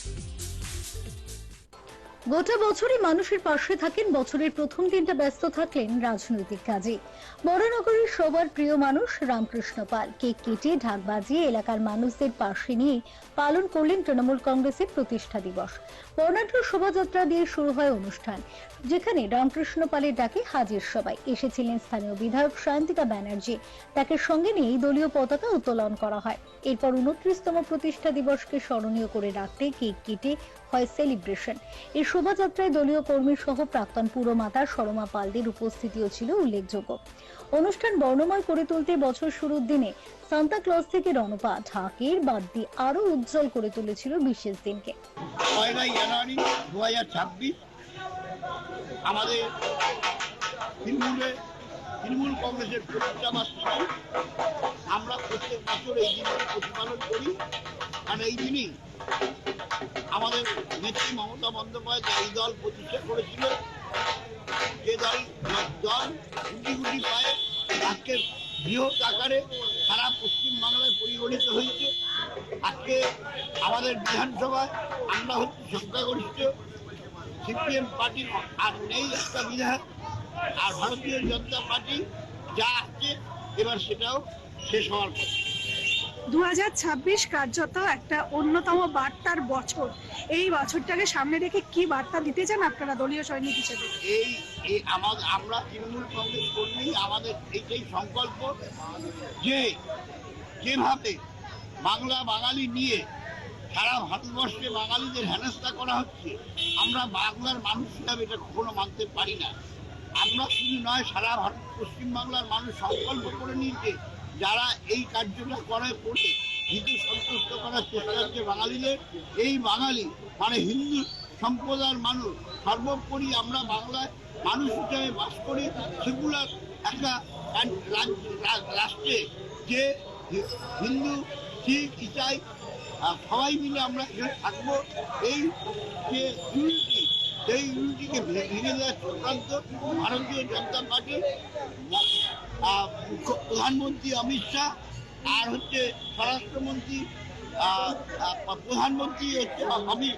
Thank you. গোটা বছরই মানুষের পাশে থাকেন, বছরের প্রথম দিনটা ব্যস্ত থাকলেন রাজনৈতিক কাজে। বড়নগরীর সবার প্রিয় মানুষ রামকৃষ্ণ পাল। কেক কেটে, ঢাক বাজিয়ে এলাকার মানুষদের পাশে নিয়ে পালন করলেন তৃণমূল কংগ্রেসের প্রতিষ্ঠা দিবস। বর্ণাঢ্য শোভাযাত্রা দিয়ে শুরু হয় অনুষ্ঠান, যেখানে রামকৃষ্ণ পালের ডাকে হাজির সবাই। এসেছিলেন স্থানীয় বিধায়ক সায়ন্তিকা ব্যানার্জি। তাকে সঙ্গে নিয়ে দলীয় পতাকা উত্তোলন করা হয়। এরপর উনত্রিশতম প্রতিষ্ঠা দিবসকে স্মরণীয় করে রাখতে কেক কেটে হয় সেলিব্রেশন। এই শোভাযাত্রায় দলীয় কর্মী সহ প্রাক্তন পুরমাতা সরমা পালদের উপস্থিতিও ছিল উল্লেখযোগ্য। অনুষ্ঠান বর্ণময় করে তুলতে বছর শুরুর দিনে সান্তা ক্লজ থেকে রণপা ঢাকের বাদ দিয়ে আরও উজ্জ্বল করে তুলেছিল বিশেষ দিনকে। আমাদের তৃণমূলে, তৃণমূল কংগ্রেসের প্রতিষ্ঠা আমরা প্রত্যেক বছর এই দিনটি প্রতিপালন করি। কারণ এই দিনই আমাদের নেত্রী মমতা বন্দ্যোপাধ্যায় এই দল প্রতিষ্ঠা করেছিল যে দল দল গুটি গুটি পায়ে আজকে বৃহৎ আকারে সারা পশ্চিমবাংলায় পরিগণিত হয়েছে। আজকে আমাদের বিধানসভায় আমরা হচ্ছে সংখ্যাগরিষ্ঠ, সিপিএম পার্টি আর নেই একটা বিধায়ক, আর ভারতীয় জনতা পার্টি যা আছে এবার সেটাও শেষ হওয়ার পথে। দু কার্যত একটা অন্যতম বার্তার বছর। এই বছরটাকে সামনে রেখে কি বার্তা দিতে চান আপনারা দলীয় সৈনিক হিসেবে? এই এই আমাদের আমরা তৃণমূল কংগ্রেস কর্মী, আমাদের এইটাই সংকল্প যে, যেভাবে বাংলা বাঙালি নিয়ে সারা ভারতবর্ষে বাঙালিদের হেনস্থা করা হচ্ছে, আমরা বাংলার মানুষ হিসাবে এটা কখনো মানতে পারি না। আমরা শুধু নয়, সারা ভারত পশ্চিমবাংলার মানুষ সংকল্প করে নিয়েছে যারা এই কার্যটা করে করে হিন্দু সন্তুষ্ট করার চেষ্টা করছে বাঙালিদের, এই বাঙালি মানে হিন্দু সম্প্রদায়ের মানুষ, সর্বোপরি আমরা বাংলায় মানুষ হিসেবে বাস করি সেগুলার একটা রাষ্ট্রে যে হিন্দু, শিখ, ইসাই সবাই মিলে আমরা এখানে থাকব। এই যে ইউনিটি সেই ইউনিটিকে ভেঙে দেওয়ার চক্রান্ত ভারতীয় জনতা পার্টি প্রধানমন্ত্রী অমিত শাহ আর হচ্ছে স্বরাষ্ট্রমন্ত্রী প্রধানমন্ত্রী হচ্ছে অমিত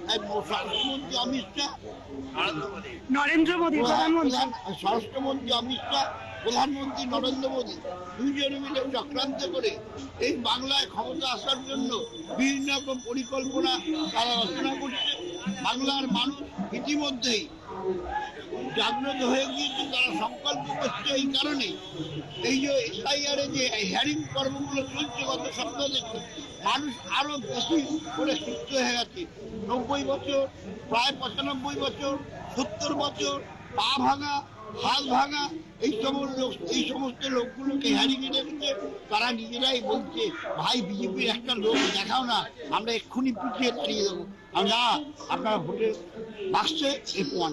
স্বরাষ্ট্রমন্ত্রী অমিত শাহ। নরেন্দ্র মোদী স্বরাষ্ট্রমন্ত্রী অমিত শাহ প্রধানমন্ত্রী নরেন্দ্র মোদী। দুইজনে মিলে চক্রান্ত করে এই বাংলায় ক্ষমতা আসার জন্য বিভিন্ন রকম পরিকল্পনা তারা রচনা করছে। বাংলার মানুষ ইতিমধ্যেই জাগ্রত হয়ে গিয়েছে, তারা সংকল্প করছে এই কারণে। এই যে এসআইআর যে হ্যারিং কর্মগুলো চলছে, গত সপ্তাহ থেকে মানুষ আরও বেশি করে সুস্থ হয়ে গেছে। নব্বই বছর, প্রায় পঁচানব্বই বছর, সত্তর বছর, পা ভাঙা, হাত ভাঙা, এই সমস্ত লোক, এই সমস্ত লোকগুলোকে হ্যারিং রেখেছে। তারা নিজেরাই বলছে, ভাই, বিজেপির একটা লোক দেখাও না, আমরা এক্ষুনি পিছিয়ে দাঁড়িয়ে দেবো। না, আপনারা ভোটের বাক্সে এই প্রমাণ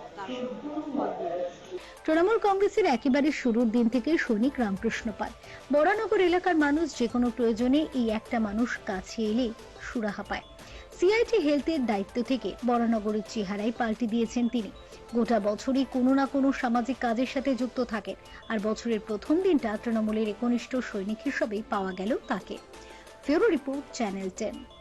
তৃণমূল কংগ্রেসের একেবারে শুরুর দিন থেকে সৈনিক রামকৃষ্ণ পাল। বরানগর এলাকার মানুষ যে কোনো প্রয়োজনে এই একটা মানুষ কাছে এলে সুরাহা পায়। সিআইটি হেলথের দায়িত্ব থেকে বরানগরের চেহারাই পাল্টে দিয়েছেন তিনি। গোটা বছরই কোনো না কোনো সামাজিক কাজের সাথে যুক্ত থাকেন আর বছরের প্রথম দিনটা তৃণমূলের একনিষ্ঠ সৈনিক হিসেবেই পাওয়া গেল তাকে। ফেরো রিপোর্ট চ্যানেল টেন।